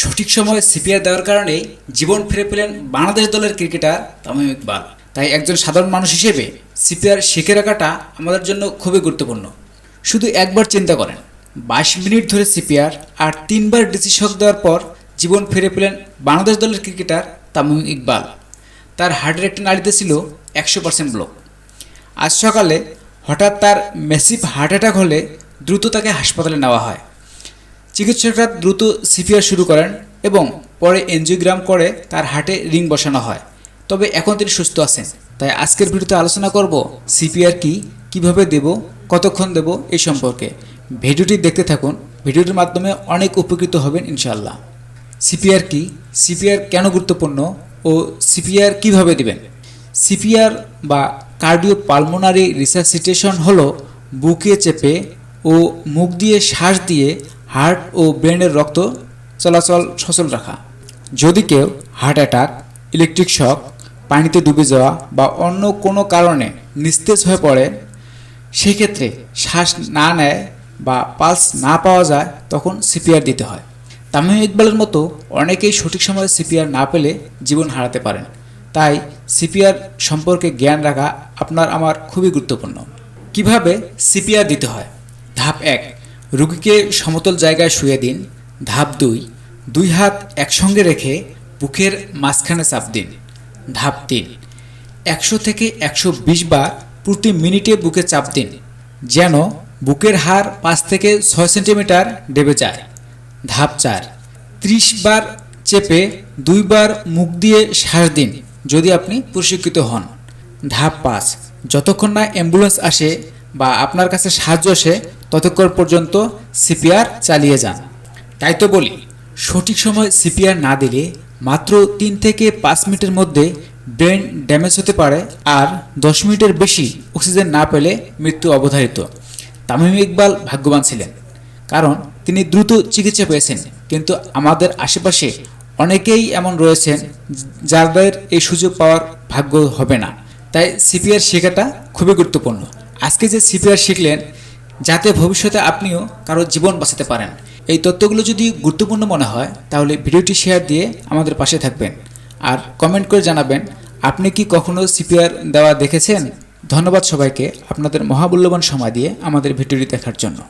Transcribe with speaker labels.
Speaker 1: সঠিক সময়ে সিপিআর দেওয়ার কারণেই জীবন ফিরে পেলেন বাংলাদেশ দলের ক্রিকেটার তামিম ইকবাল। তাই একজন সাধারণ মানুষ হিসেবে সিপিআর শিখে রাখাটা আমাদের জন্য খুবই গুরুত্বপূর্ণ। শুধু একবার চিন্তা করেন, বাইশ মিনিট ধরে সিপিআর আর তিনবার ডিসি শক দেওয়ার পর জীবন ফিরে পেলেন বাংলাদেশ দলের ক্রিকেটার তামিম ইকবাল। তার হার্টের একটি নাড়িতে ছিল একশো পার্সেন্ট ব্লক। আজ সকালে হঠাৎ তার মেসিভ হার্ট অ্যাটাক হলে দ্রুত তাকে হাসপাতালে নেওয়া হয়। চিকিৎসকরা দ্রুত সিপিআর শুরু করেন এবং পরে এনজিওগ্রাম করে তার হাটে রিং বসানো হয়। তবে এখন তিনি সুস্থ আছেন। তাই আজকের ভিডিওতে আলোচনা করব সিপিআর কি, কীভাবে দেব, কতক্ষণ দেব এই সম্পর্কে। ভিডিওটি দেখতে থাকুন। ভিডিওটির মাধ্যমে অনেক উপকৃত হবেন ইনশাল্লাহ সিপিআর কি সিপিআর কেন গুরুত্বপূর্ণ ও সিপিআর কীভাবে দিবেন? সিপিআর বা কার্ডিও পালমোনারি রিসাসিটেশন হলো বুকে চেপে ও মুখ দিয়ে শ্বাস দিয়ে হার্ট ও ব্রেনের রক্ত চলাচল সচল রাখা। যদি কেউ হার্ট অ্যাটাক, ইলেকট্রিক শক, পানিতে ডুবে যাওয়া বা অন্য কোনো কারণে নিস্তেজ হয়ে পড়ে, সেক্ষেত্রে শ্বাস না নেয় বা পালস না পাওয়া যায়, তখন সিপিআর দিতে হয়। তামিম ইকবালের মতো অনেকেই সঠিক সময়ে সিপিআর না পেলে জীবন হারাতে পারেন। তাই সিপিআর সম্পর্কে জ্ঞান রাখা আপনার আমার খুবই গুরুত্বপূর্ণ। কীভাবে সিপিআর দিতে হয়? ধাপ এক রুগীকে সমতল জায়গায় শুয়ে দিন, ধাপ দুই দুই হাত একসঙ্গে রেখে বুকের মাঝখানে চাপ দিন, ধাপ তিন, একশো থেকে একশো বিশ বার প্রতি মিনিটে বুকে চাপ দিন, যেন বুকের হার পাঁচ থেকে ছয় সেন্টিমিটার দেবে যায়, ধাপ চার, ত্রিশ বার চেপে দুইবার মুখ দিয়ে শ্বাস দিন, যদি আপনি প্রশিক্ষিত হন, ধাপ পাঁচ, যতক্ষণ না অ্যাম্বুলেন্স আসে বা আপনার কাছে সাহায্য আসে ততক্ষণ পর্যন্ত সিপিআর চালিয়ে যান। তাই তো বলি, সঠিক সময় সিপিআর না দিলে মাত্র তিন থেকে পাঁচ মিনিটের মধ্যে ব্রেন ড্যামেজ হতে পারে আর দশ মিনিটের বেশি অক্সিজেন না পেলে মৃত্যু অবধারিত। তামিম ইকবাল ভাগ্যবান ছিলেন, কারণ তিনি দ্রুত চিকিৎসা পেয়েছেন, কিন্তু আমাদের আশেপাশে অনেকেই এমন রয়েছেন যাদের এই সুযোগ পাওয়ার ভাগ্য হবে না। তাই সিপিআর শেখাটা খুবই গুরুত্বপূর্ণ। আজকে যে সিপিআর শিখলেন যাতে ভবিষ্যতে আপনিও কারও জীবন বাঁচাতে পারেন। এই তথ্যগুলো যদি গুরুত্বপূর্ণ মনে হয়, তাহলে ভিডিওটি শেয়ার দিয়ে আমাদের পাশে থাকবেন। আর কমেন্ট করে জানাবেন, আপনি কি কখনো সিপিআর দেওয়া দেখেছেন? ধন্যবাদ সবাইকে আপনাদের মহামূল্যবান সময় দিয়ে আমাদের ভিডিওটি দেখার জন্য।